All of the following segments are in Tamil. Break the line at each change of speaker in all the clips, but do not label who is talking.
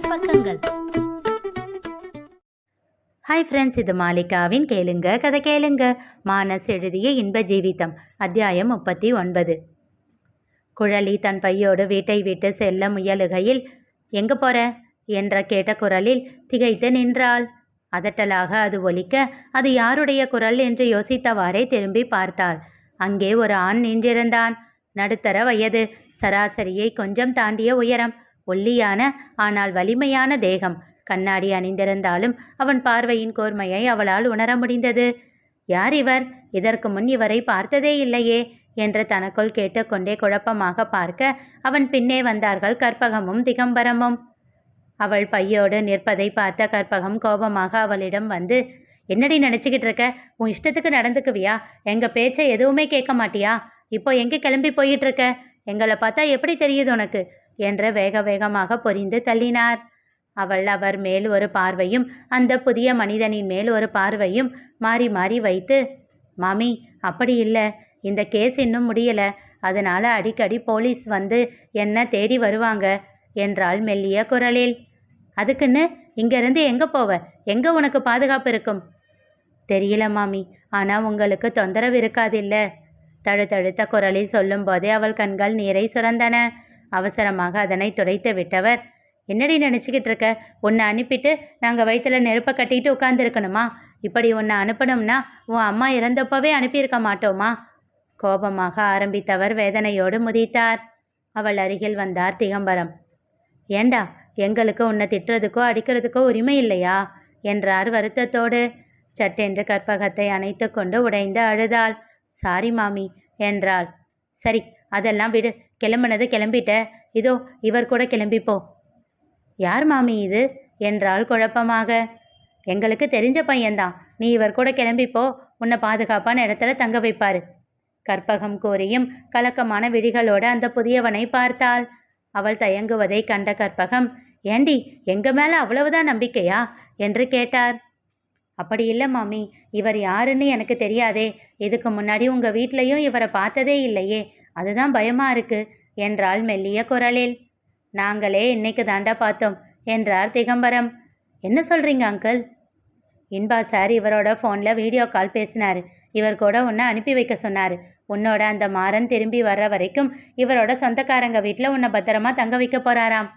பிசினஸ் பக்கங்கள்.
ஹாய் ஃப்ரெண்ட்ஸ் இது மாலிகாவின் கேளுங்க கதை கேளுங்க. மானஸ் எழுதிய இன்ப ஜீவிதம் அத்தியாயம் முப்பத்தி ஒன்பது. குழலி தன் பையோடு வீட்டை விட்டு செல்ல முயலுகையில் எங்க போற? என்ற கேட்ட குரலில் திகைத்து நின்றாள். அதட்டலாக அது ஒலிக்க அது யாருடைய குரல்? என்று யோசித்தவாறே திரும்பி பார்த்தாள். அங்கே ஒரு ஆண் நின்றிருந்தான். நடுத்தர வயது சராசரியை கொஞ்சம் தாண்டிய உயரம். ஒல்லியான ஆனால் வலிமையான தேகம். கண்ணாடி அணிந்திருந்தாலும் அவன் பார்வையின் கூர்மையை அவளால் உணர முடிந்தது. யார் இவர்? இதற்கு முன் இவரை பார்த்ததே இல்லையே என்று தனக்குள் கேட்டுக்கொண்டே குழப்பமாக பார்க்க அவன் பின்னே வந்தார்கள் கற்பகமும் திகம்பரமும். அவள் பையோடு நிற்பதை பார்த்த கற்பகம் கோபமாக அவளிடம் வந்து என்னடி நினச்சிக்கிட்டு இருக்க? உன் இஷ்டத்துக்கு நடந்துக்குவியா? எங்கள் பேச்சை எதுவுமே கேட்க மாட்டியா? இப்போ எங்கே கிளம்பி போயிட்டு இருக்க? எங்களை பார்த்தா எப்படி தெரியுது உனக்கு? என்று வேக வேகமாக பொரிந்து தள்ளினார். அவள் அவர் மேல் ஒரு பார்வையும் அந்த புதிய மனிதனின் மேல் ஒரு பார்வையும் மாறி மாறி வைத்து மாமி அப்படி இல்லை. இந்த கேஸ் இன்னும் முடியல. அதனால அடிக்கடி போலீஸ் வந்து என்ன தேடி வருவாங்க? என்றாள் மெல்லிய குரலில். அதுக்குன்னு இங்கேருந்து எங்கே போவ? எங்கே உனக்கு பாதுகாப்பு இருக்கும்? தெரியல மாமி. ஆனால் உங்களுக்கு தொந்தரவு இருக்காதில்ல தழுத்தழுத்த குரலில் சொல்லும்போதே அவள் கண்கள் நீரை சுரந்தன. அவசரமாக அதனை துடைத்து விட்டவர். என்னடி நினச்சிக்கிட்டு இருக்க உன்னை அனுப்பிட்டு நாங்கள் வயிற்றுல நெருப்பை கட்டிட்டு உட்காந்துருக்கணுமா இப்படி உன்னை அனுப்பணும்னா உன் அம்மா இறந்தப்பவே அனுப்பியிருக்க மாட்டோமா? கோபமாக ஆரம்பித்தவர் வேதனையோடு முதித்தார். அவள் அருகில் வந்தார் திகம்பரம். ஏண்டா எங்களுக்கு உன்னை திட்டுறதுக்கோ அடிக்கிறதுக்கோ உரிமை இல்லையா? என்றார் வருத்தத்தோடு. சட்டென்று கற்பகத்தை அணைத்து கொண்டு உடைந்து அழுதாள். சாரி மாமி என்றாள். சரி அதெல்லாம் விடு. கிளம்புனது கிளம்பிட்ட. இதோ இவர் கூட கிளம்பிப்போ. யார் மாமி இது? என்றால் குழப்பமாக. எங்களுக்கு தெரிஞ்ச பையன்தான். நீ இவர் கூட கிளம்பிப்போ. உன்னை பாதுகாப்பான இடத்துல தங்க வைப்பார். கற்பகம் கூறியும் கலக்கமான விழிகளோடு அந்த புதியவனை பார்த்தாள். அவள் தயங்குவதை கண்ட கற்பகம் ஏண்டி எங்க மேல அவ்வளவுதான் நம்பிக்கையா? என்று கேட்டார். அப்படி இல்லை மாமி. இவர் யாருன்னு எனக்கு தெரியாதே. இதுக்கு முன்னாடி உங்க வீட்லயும் இவரை பார்த்ததே இல்லையே. அதுதான் பயமா இருக்கு. என்றாள் மெல்லிய குரலில். நாங்களே இன்னைக்கு தாண்டா பார்த்தோம் என்றார் திகம்பரம். என்ன சொல்றீங்க அங்கிள்? இன்பா சார் இவரோட ஃபோனில் வீடியோ கால் பேசினார். இவர் கூட உன்னை அனுப்பி வைக்க சொன்னார். உன்னோட அந்த மாறன் திரும்பி வர்ற வரைக்கும் இவரோட சொந்தக்காரங்க வீட்டில் உன்னை பத்திரமா தங்க வைக்க போறாராம்.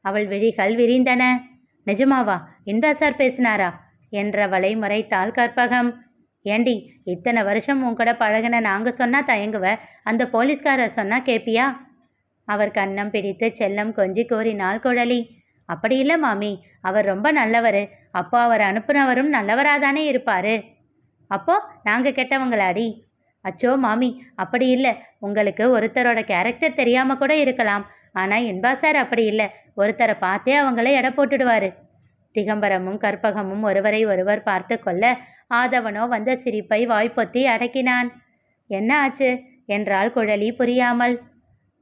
அவள் விழிகள் விரிந்தன. நிஜமாவா? இன்பா சார் பேசினாரா? என்றவளை முறைத்தாள் கற்பகம். ஏண்டி இத்தனை வருஷம் உன் கூட பழகின நாங்கள் சொன்னால் தயங்குவ? அந்த போலீஸ்காரர் சொன்னால் கேப்பியா? அவர் கன்னம் பிடித்து செல்லம் கொஞ்சி கூறினாள் குழலி. அப்படி இல்லை மாமி அவர் ரொம்ப நல்லவர். அப்போ அவர் அனுப்புனவரும் நல்லவராதானே இருப்பார். அப்போ நாங்கள் கெட்டவங்களாடி? அச்சோ மாமி அப்படி இல்லை. உங்களுக்கு ஒருத்தரோட கேரக்டர் தெரியாமல் கூட இருக்கலாம். ஆனால் இன்பா சார் அப்படி இல்லை. ஒருத்தரை பார்த்தே அவங்கள எடை போட்டுடுவார். திகம்பரமும் கற்பகமும் ஒருவரை ஒருவர் பார்த்து கொள்ள ஆதவனோ வந்த சிரிப்பை வாய்ப்பொத்தி அடக்கினான். என்ன ஆச்சு? என்றால் குழலி புரியாமல்.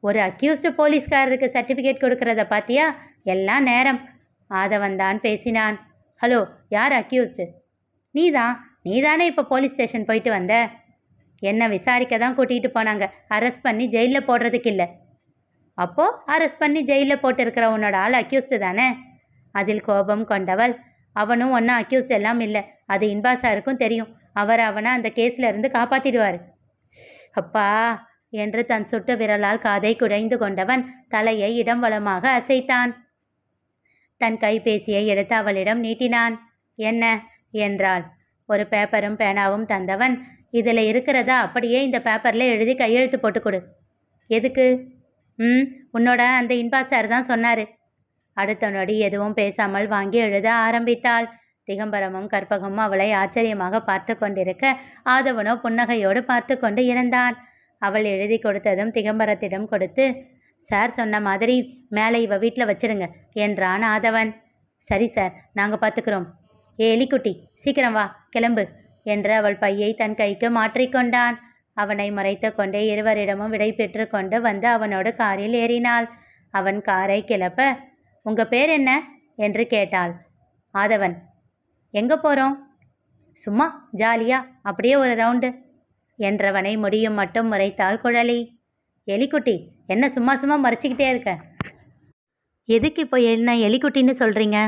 ஒரு அக்யூஸ்டு போலீஸ்காரருக்கு சர்டிஃபிகேட் கொடுக்கறத பாத்தியா? எல்லாம் நேரம் ஆதவன் தான் பேசினான். ஹலோ யார் அக்யூஸ்டு நீதான் நீதானே இப்போ போலீஸ் ஸ்டேஷன் போயிட்டு வந்த? என்னை விசாரிக்க தான் கூட்டிகிட்டு போனாங்க. அரெஸ்ட் பண்ணி ஜெயிலில் போடுறதுக்கு இல்லை. அப்போது அரெஸ்ட் பண்ணி ஜெயிலில் போட்டிருக்கிற உன்னோட ஆள் அக்யூஸ்டு தானே? அதில் கோபம் கொண்டவள். அவனும் ஒன்றும் அக்யூஸ்ட் எல்லாம் இல்லை. அது இன்பா சாருக்கும் தெரியும். அவர் அவனை அந்த கேஸில் இருந்து காப்பாற்றிடுவார் அப்பா என்று தன் சுட்டு விரலால் காதை குடைந்து கொண்டவன் தலையை இடம் வளமாக அசைத்தான். தன் கைபேசியை எடுத்து அவளிடம் நீட்டினான். என்ன? என்றாள். ஒரு பேப்பரும் பேனாவும் தந்தவன். இதில் இருக்கிறதா அப்படியே இந்த பேப்பரில் எழுதி கையெழுத்து போட்டு கொடு. எதுக்கு? ம் உன்னோட அந்த இன்பா சார் தான் சொன்னார். அடுத்த நொடி எதுவும் பேசாமல் வாங்கி எழுத ஆரம்பித்தாள். திகம்பரமும் கற்பகமும் அவளை ஆச்சரியமாக பார்த்து கொண்டிருக்க ஆதவனோ புன்னகையோடு பார்த்து கொண்டு இருந்தான். அவள் எழுதி கொடுத்ததும் திகம்பரத்திடம் கொடுத்து சார் சொன்ன மாதிரி மேலே இவ வீட்டில் வச்சிருங்க என்றான் ஆதவன். சரி சார் நாங்கள் பார்த்துக்கிறோம். ஏ எலிக்குட்டி சீக்கிரம் வா கிளம்பு என்று அவள் பையை தன் கைக்கு மாற்றிக்கொண்டான் அவனை மறைத்து கொண்டே இருவரிடமும் விடை பெற்று கொண்டு வந்து அவனோடு காரில் ஏறினாள். அவன் காரை கிளப்ப உங்கள் பேர் என்ன? என்று கேட்டாள். ஆதவன் எங்கே போகிறோம் சும்மா ஜாலியா அப்படியே ஒரு ரவுண்டு. என்றவனை முடியும் மட்டும் முறைத்தாள் குழலி. எலிக்குட்டி என்ன சும்மா சும்மா மறைச்சிக்கிட்டே இருக்க? எதுக்கு இப்போ என்ன எலிக்குட்டின்னு சொல்கிறீங்க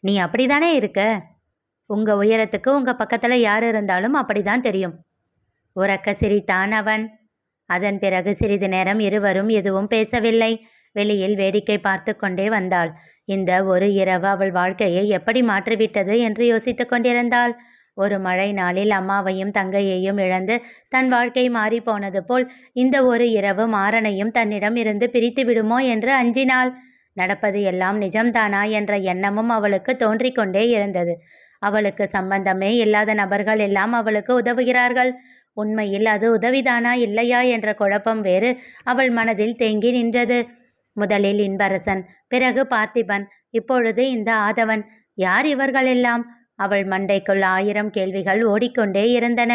நீ அப்படி தானே இருக்க? உங்கள் உயரத்துக்கு உங்கள் பக்கத்தில் யார் இருந்தாலும் அப்படி தான் தெரியும். உறக்க சிரித்தான் அவன். அதன் பிறகு சிறிது நேரம் இருவரும் எதுவும் பேசவில்லை. வெளியில் வேடிக்கை பார்த்து கொண்டே வந்தாள். இந்த ஒரு இரவு அவள் வாழ்க்கையை எப்படி மாற்றிவிட்டது என்று யோசித்து கொண்டிருந்தாள். ஒரு மழை நாளில் அம்மாவையும் தங்கையையும் இழந்து தன் வாழ்க்கை மாறி போனது போல் இந்த ஒரு இரவு மாறனையும் தன்னிடம் இருந்து பிரித்து விடுமோ என்று அஞ்சினாள். நடப்பது எல்லாம் நிஜம்தானா என்ற எண்ணமும் அவளுக்கு தோன்றிக்கொண்டே இருந்தது. அவளுக்கு சம்பந்தமே இல்லாத நபர்கள் எல்லாம் அவளுக்கு உதவுகிறார்கள். உண்மையில் அது உதவிதானா இல்லையா என்ற குழப்பம் வேறு அவள் மனதில் தேங்கி நின்றது. முதலில் இன்பரசன் பிறகு பார்த்திபன். இப்பொழுது இந்த ஆதவன் யார் இவர்களெல்லாம்? அவள் மண்டைக்குள் ஆயிரம் கேள்விகள் ஓடிக்கொண்டே இருந்தன.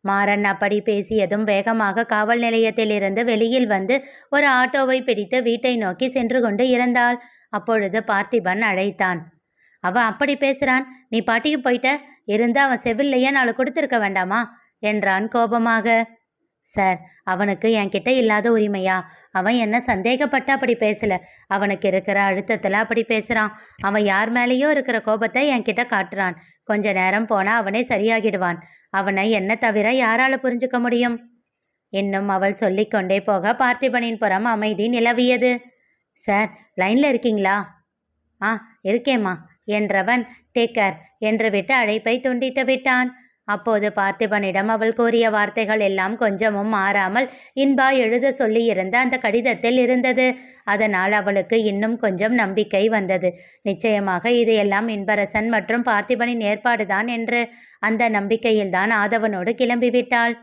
மாறன் அப்படி பேசியதும் வேகமாக காவல் நிலையத்திலிருந்து வெளியில் வந்து ஒரு ஆட்டோவை பிடித்து வீட்டை நோக்கி சென்று கொண்டு இருந்தாள். அப்பொழுது பார்த்திபன் அழைத்தான். அவன் அப்படி பேசுறான். நீ பாட்டிக்கு போயிட்ட. இருந்து அவன் செவில்லையே நாளை கொடுத்துருக்க வேண்டாமா? என்றான் கோபமாக. சார் அவனுக்கு என்கிட்ட இல்லாத உரிமையா? அவன் என்ன சந்தேகப்பட்டு அப்படி பேசல? அவனுக்கு இருக்கிற அழுத்தத்தில் அப்படி பேசுகிறான் அவன் யார் மேலேயோ இருக்கிற கோபத்தை என்கிட்ட காட்டுறான். கொஞ்ச நேரம் போனால் அவனே சரியாகிடுவான். அவனை என்ன தவிர யாரால புரிஞ்சுக்க முடியும்? இன்னும் அவள் சொல்லிக்கொண்டே போக பார்த்திபனின் புறம் அமைதி நிலவியது. சார் லைனில் இருக்கீங்களா? ஆ இருக்கேம்மா என்றவன் டேக்கர் என்று விட்டு அழைப்பை துண்டித்து விட்டான். அப்போது பார்த்திபனிடம் அவள் கூறிய வார்த்தைகள் எல்லாம் கொஞ்சமும் மாறாமல் இன்பா எழுத சொல்லியிருந்த அந்த கடிதத்தில் இருந்தது. அதனால் அவளுக்கு இன்னும் கொஞ்சம் நம்பிக்கை வந்தது. நிச்சயமாக இது எல்லாம் இன்பரசன் மற்றும் பார்த்திபனின் ஏற்பாடுதான் என்று அந்த நம்பிக்கையில்தான் ஆதவனோடு கிளம்பிவிட்டாள்.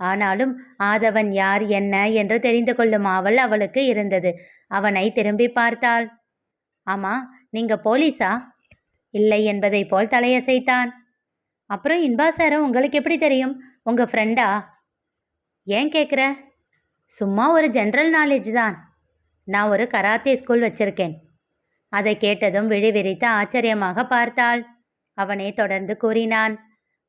ஆனாலும் ஆதவன் யார் என்ன என்று தெரிந்து கொள்ளும் ஆவல் அவளுக்கு இருந்தது. அவனை திரும்பி பார்த்தாள். ஆமா நீங்க போலீஸா? இல்லை என்பதை போல் தலையசைத்தான். அப்புறம் இன்பா சாரை உங்களுக்கு எப்படி தெரியும்? உங்கள் ஃப்ரெண்டா ஏன் கேட்குற சும்மா ஒரு ஜென்ரல் நாலேஜ் தான். நான் ஒரு கராத்தே ஸ்கூல் வச்சிருக்கேன். அதை கேட்டதும் விழி விரித்து ஆச்சரியமாக பார்த்தாள். அவனே தொடர்ந்து கூறினான்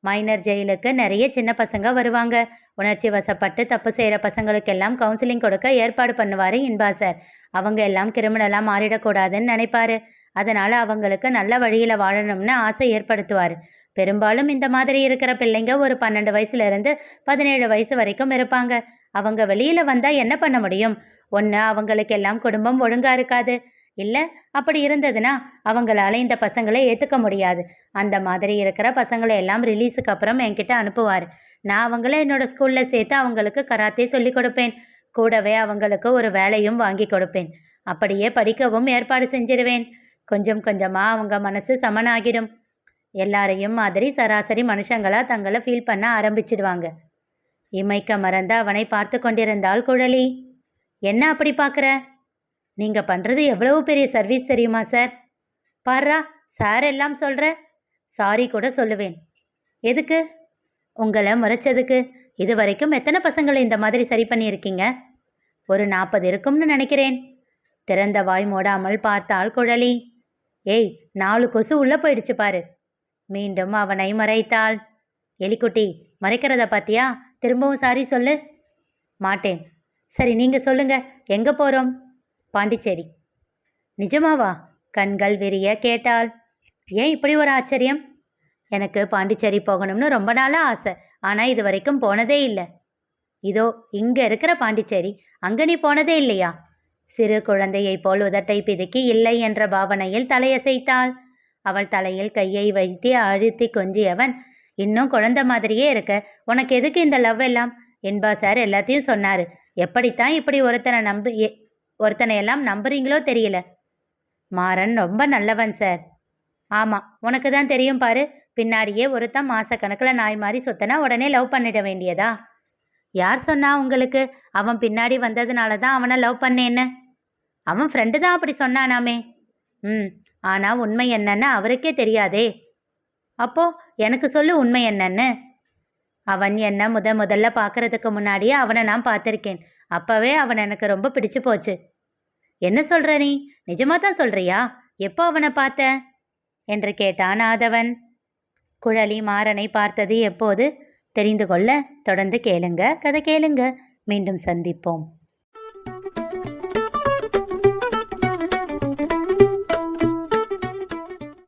மைனர் ஜெயிலுக்கு நிறைய சின்ன பசங்க வருவாங்க. உணர்ச்சி வசப்பட்டு தப்பு செய்கிற பசங்களுக்கெல்லாம் கவுன்சிலிங் கொடுக்க ஏற்பாடு பண்ணுவார் இன்பா சார். அவங்க எல்லாம் கிரிமினலாக மாறிடக்கூடாதுன்னு நினைப்பாரு. அதனால் அவங்களுக்கு நல்ல வழியில் வாழணும்னு ஆசை ஏற்படுத்துவார். பெரும்பாலும் இந்த மாதிரி இருக்கிற பிள்ளைங்க ஒரு பன்னெண்டு வயசுலேருந்து பதினேழு வயசு வரைக்கும் இருப்பாங்க. அவங்க வெளியில் வந்தால் என்ன பண்ண முடியும்? ஒன்று அவங்களுக்கு எல்லாம் குடும்பம் ஒழுங்காக இருக்காது. இல்லை அப்படி இருந்ததுன்னா அவங்களால இந்த பசங்களை ஏற்றுக்க முடியாது. அந்த மாதிரி இருக்கிற பசங்களை எல்லாம் ரிலீஸுக்கு அப்புறம் என்கிட்ட அனுப்புவார். நான் அவங்கள என்னோட ஸ்கூலில் சேர்த்து அவங்களுக்கு கராத்தே சொல்லி கொடுப்பேன். கூடவே அவங்களுக்கு ஒரு வேலையும் வாங்கி கொடுப்பேன். அப்படியே படிக்கவும் ஏற்பாடு செஞ்சிடுவேன். கொஞ்சம் கொஞ்சமாக அவங்க மனசு சமனாகிடும். எல்லாரையும் மாதிரி சராசரி மனுஷங்களாக தங்களை ஃபீல் பண்ண ஆரம்பிச்சிடுவாங்க. இமைக்க மறந்து அவனை பார்த்து கொண்டிருந்தாள் குழலி. என்ன அப்படி பார்க்குற? நீங்கள் பண்ணுறது எவ்வளவு பெரிய சர்வீஸ் தெரியுமா சார் பாரா சார் எல்லாம் சொல்கிற சாரி கூட சொல்லுவேன். எதுக்கு? உங்களை முறைச்சதுக்கு? இது வரைக்கும் எத்தனை பசங்களை இந்த மாதிரி சரி பண்ணியிருக்கீங்க? ஒரு நாற்பது இருக்கும்னு நினைக்கிறேன். திறந்த வாய் மூடாமல் பார்த்தாள் குழலி. ஏய் நாலு கொசு உள்ளே போயிடுச்சு பாரு. மீண்டும் அவனை மறைத்தாள். எலிக்குட்டி மறைக்கிறத பாத்தியா? திரும்பவும் சாரி சொல்லு. மாட்டேன். சரி நீங்க சொல்லுங்க. எங்க போறோம்? பாண்டிச்சேரி. நிஜமாவா? கண்கள் விரிய கேட்டாள். ஏன் இப்படி ஒரு ஆச்சரியம்? எனக்கு பாண்டிச்சேரி போகணும்னு ரொம்ப நாளாக ஆசை. ஆனால் இது வரைக்கும் போனதே இல்லை. இதோ இங்கே இருக்கிற பாண்டிச்சேரி அங்கே நீ போனதே இல்லையா? சிறு குழந்தையைப் போல் உதட்டை பிதுக்கி இல்லை என்ற பாவனையில் தலையசைத்தாள். அவள் தலையில் கையை வைத்து அழுத்தி கொஞ்சியவன் இன்னும் குழந்தை மாதிரியே இருக்க உனக்கு எதுக்கு இந்த லவ் எல்லாம்? என்பா சார் எல்லாத்தையும் சொன்னார். எப்படித்தான் இப்படி ஒருத்தனை நம்பி ஒருத்தனை எல்லாம் நம்புறீங்களோ தெரியல. மாறன் ரொம்ப நல்லவன் சார் ஆமாம் உனக்கு தான் தெரியும் பாரு பின்னாடியே ஒருத்தன் மாசக்கணக்கில் நாய் மாதிரி சொத்தனா உடனே லவ் பண்ணிட வேண்டியதா? யார் சொன்னா உங்களுக்கு? அவன் பின்னாடி வந்ததுனால தான் அவனை லவ் பண்ணேன்னு. அவன் ஃப்ரெண்டு தான் அப்படி சொன்னானாமே. ம் ஆனால் உண்மை என்னன்னு அவருக்கே தெரியாதே. அப்போ எனக்கு சொல்லு உண்மை என்னன்னு. அவன் என்ன முத முதல்ல பார்க்கறதுக்கு முன்னாடியே அவனை நான் பார்த்துருக்கேன். அப்போவே அவன் எனக்கு ரொம்ப பிடிச்சு போச்சு. என்ன சொல்கிற நீ? நிஜமாக தான் சொல்கிறியா எப்போ அவனை பார்த்த? என்று கேட்டான் ஆதவன். குழலி மாறனை பார்த்தது எப்போது? தெரிந்து கொள்ள தொடர்ந்து கேளுங்க. கதை கேளுங்க. மீண்டும் சந்திப்போம்.